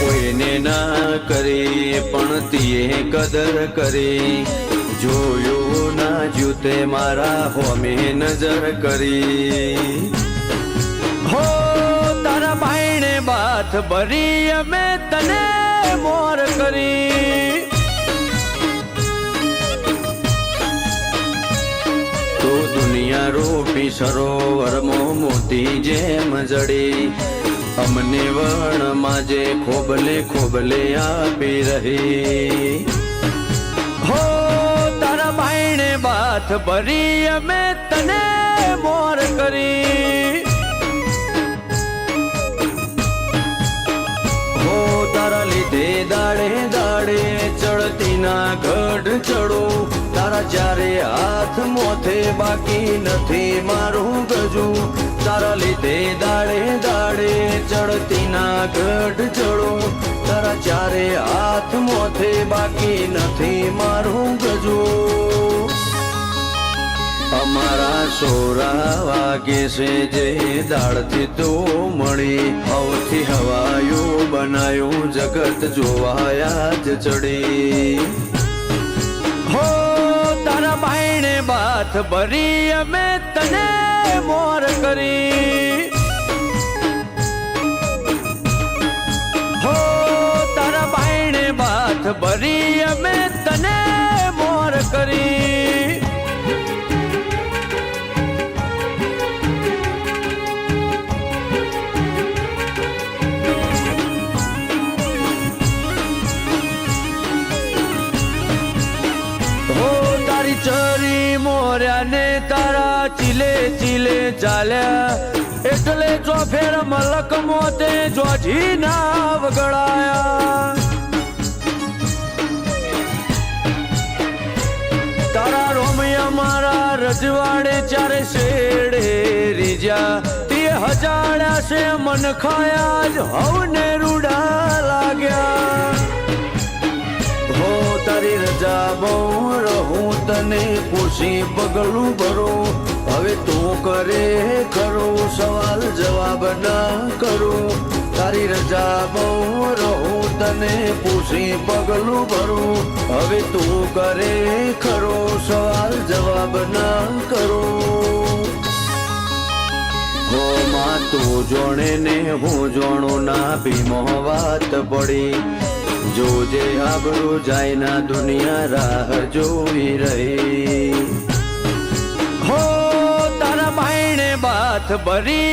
કોઈને ના કરી, પણ તીએ કદર કરી. જોયું ના જૂતે મારા હોમે નજર કરી. હો, તારા ભાઈને બાથ ભરી અમે તને મોર કરી. તો દુનિયા રૂપી સરોવરમાં મોતી જેમ જડી. અમને વણ માજે ખોબલે ખોબલે આપી રહી. હો, તારા ભાઈને બાથ ભરી અમે તને મોર કરી. હો, તારા લીધે દાડે દાડે ચડતી ના ગઢ ચડો. તારા ચારે હાથ મોથે બાકી નથી મારું ગજુ. તારા લીધે દાડે દાડે ચડતી ના ગઢ ચડો. તારા ચારે હાથ મોથે બાકી નથી મારું ગજુ. અમારા સોરા વાગે છે જે દાળથી તો મળી. હવથી હવાયું બનાયું જગત જોવાયા જ ચડી. હો બાથ ભરી અમે તને મોર કરી. હો તારા ભાઈને બાથ ભરી અમે ચરી મોર્યા ને તારા ચીલે ચીલે ચાલ્યા. એટલે જો ફેર મલક મોતે જોજી ના વગડાયા. તારા રોમિયા મારા રજવાડે ચારે શેડે રીજા તે હજાડ્યા છે મન ખાયા જ હવને રૂડા લાગ્યા. તારી રજા બહુ રહું, તને પૂછી પગલું ભરો. હવે તું કરે કરો સવાલ, જવાબ ના કરું. તારી રજા બહુ રહું, તને પૂછી પગલું ભરું. હવે તું કરે ખરો સવાલ, જવાબ ના કરું. હો માં તું જોણે ને હું જોણો, ના ભીમો વાત પડી. જોજે આબરૂ જાય ના દુનિયા રાહ જોઈ રહી. હો તારા ભાઈને બાથ ભરી